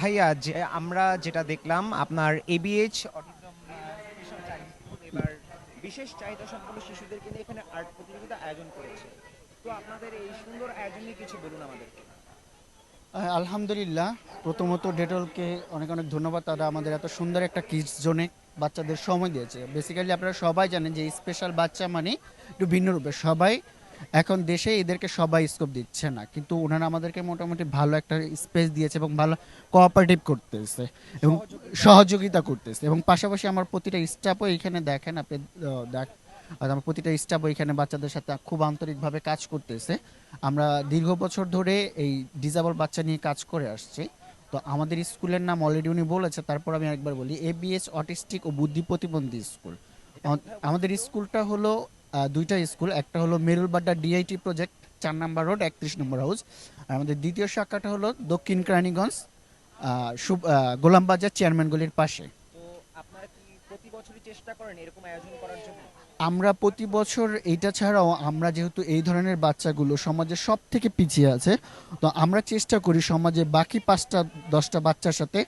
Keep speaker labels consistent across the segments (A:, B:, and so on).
A: ভাইয়া, যে আমরা যেটা দেখলাম, আপনার এবিএইচ এবার বিশেষ চাহিদা সম্পন্ন শিশুদেরকে নিয়ে এখানে আর্ট প্রতিযোগিতা আয়োজন করেছে। তো আপনাদের এই সুন্দর আয়োজন কিছু বলুন আমাদেরকে।
B: আলহামদুলিল্লাহ। প্রথমত ডেটলকে অনেক অনেক ধন্যবাদ। তারা আমাদের এত সুন্দর একটা কিডস জোনে বাচ্চাদের সময় দিয়েছে। বেসিক্যালি আপনারা সবাই জানেন যে স্পেশাল বাচ্চা মানে একটু ভিন্ন রূপে সবাই এখন দেশে এদেরকে সবাই স্কোপ দিচ্ছে না কিন্তু ওনারা আমাদেরকে মোটামুটি ভালো একটা স্পেস দিয়েছে এবং ভালো কোঅপারেটিভ করতেছে এবং সহযোগিতা করতেছে এবং পাশাপাশি আমার প্রতিটা স্টাফও এখানে দেখেন আপনি দেখ আমার প্রতিটা স্টাফ এখানে বাচ্চাদের সাথে খুব আন্তরিকভাবে কাজ করতেছে। আমরা দীর্ঘ বছর ধরে এই ডিজাবল বাচ্চা নিয়ে কাজ করে আসছি। তো আমাদের স্কুলের নাম অলরেডি উনি বলেছে তারপর আমি একবার বলি এবিএস অটিস্টিক ও বুদ্ধি প্রতিবন্ধী স্কুল। আমাদের স্কুলটা হলো দুইটা স্কুল একটা হলো মেরুলবাড্ডা ডিআইটি প্রজেক্ট চার নম্বর রোড একত্রিশ নম্বর হাউস আর আমাদের দ্বিতীয় শাখাটা হলো দক্ষিণ কেরানীগঞ্জ গোলামবাজার চেয়ারম্যান গলির পাশে। আমরা প্রতি বছর এইটা ছাড়াও আমরা যেহেতু এই ধরনের বাচ্চাগুলো সমাজে সব থেকে পিছিয়ে আছে তো আমরা চেষ্টা করি সমাজে বাকি পাঁচটা দশটা বাচ্চার সাথে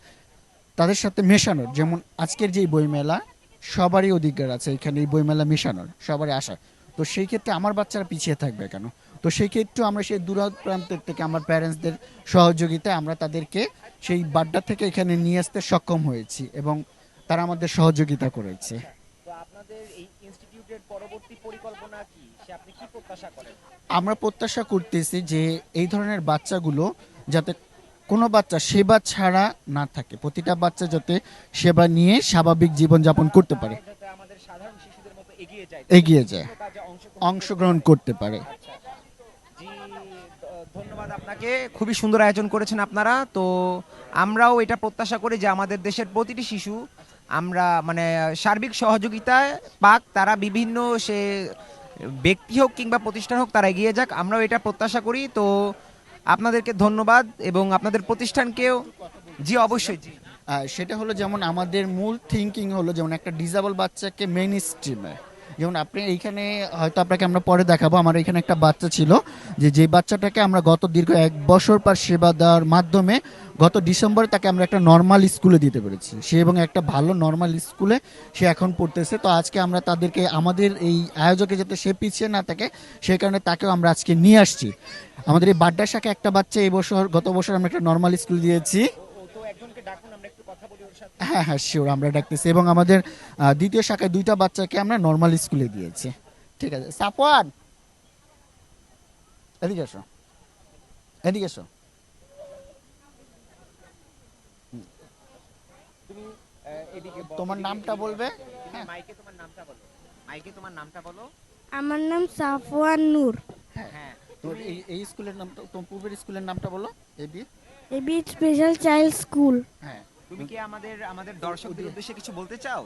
B: তাদের সাথে মেশানোর। যেমন আজকের যেই বইমেলা সবারই অধিকার আছে এখানে এই বইমেলা মেশানোর সবারই আশা। তো সেই ক্ষেত্রে আমার বাচ্চারা পিছিয়ে থাকবে কেন? তো সেই ক্ষেত্রে আমরা সেই দূর প্রান্তের থেকে আমার প্যারেন্টসদের সহযোগিতায় আমরা তাদেরকে সেই বাড্ডা থেকে এখানে নিয়ে আসতে সক্ষম হয়েছি এবং তারা আমাদের সহযোগিতা করেছে। আমরা প্রত্যাশা করতেছি যে এই ধরনের বাচ্চাগুলো যাতে কোনো বাচ্চা সেবা ছাড়া না থাকে। প্রতিটা বাচ্চা যাতে সেবা নিয়ে স্বাভাবিক জীবনযাপন করতে পারে।
A: এগিয়ে যায়। অংশগ্রহণ
B: করতে পারে।
A: ধন্যবাদ আপনাকে। খুবই সুন্দর আয়োজন করেছেন আপনারা। তো আমরাও এটা প্রত্যাশা করি যে আমাদের দেশের প্রতিটি শিশু আমরা মানে সার্বিক সহযোগিতায় পাক, তারা বিভিন্ন সে ব্যক্তি হোক কিংবা প্রতিষ্ঠান হোক তারা এগিয়ে যাক, আমরাও এটা প্রত্যাশা করি। তো আপনাদেরকে ধন্যবাদ এবং আপনাদের প্রতিষ্ঠানকেও জি, অবশ্যই জি।
B: সেটা হলো যেমন আমাদের মূল থিঙ্কিং হলো যেমন একটা ডিজাবল বাচ্চাকে মেইন স্ট্রিমে যেমন আপনি এইখানে হয়তো আপনাকে আমরা পরে দেখাবো, আমার এখানে একটা বাচ্চা ছিল যে যে বাচ্চাটাকে আমরা গত দীর্ঘ এক বছর পর সেবা দেওয়ার মাধ্যমে গত ডিসেম্বরে তাকে আমরা একটা নর্মাল স্কুলে দিতে পেরেছি। সে এবং একটা ভালো নর্মাল স্কুলে সে এখন পড়তেছে। তো আজকে আমরা তাদেরকে, আমাদের এই আয়োজকে যাতে সে পিছিয়ে না থাকে, সেই কারণে তাকেও আমরা আজকে নিয়ে আসছি। আমাদের এই বাড্ডা শাখা একটা বাচ্চা এই বছর, গত বছর আমরা একটা নর্মাল স্কুল দিয়েছি। হ্যাঁ হ্যাঁ শিওর আমরা ডাকতেছি। এবং আমাদের দ্বিতীয় শাখায় দুইটা বাচ্চাকে আমরা নর্মাল স্কুলে দিয়েছি। ঠিক আছে সাপওয়ান এদিকে এসো। এদিকে এসো।
A: তুমি এদিকে
B: তোমার নামটা বলবে?
A: বলো। মাইকে তোমার নামটা বলো। মাইকে তোমার নামটা বলো।
C: আমার নাম সাফওয়ান নূর।
A: হ্যাঁ।
B: তোর এই এই স্কুলের নামটা তোমার পূর্বের স্কুলের নামটা বলো AB
C: AB special child school
B: হ্যাঁ।
A: তুমি কি আমাদের আমাদের দর্শকদের উদ্দেশ্যে কিছু বলতে চাও?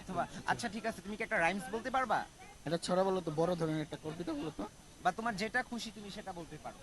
A: অথবা আচ্ছা ঠিক আছে তুমি কি একটা রাইমস বলতে পারবা?
B: এটা ছড়া বলো তো বড় ধরনের একটা কবিতা বলো তো।
A: বা তোমার যেটা খুশি তুমি সেটা বলতে পারো।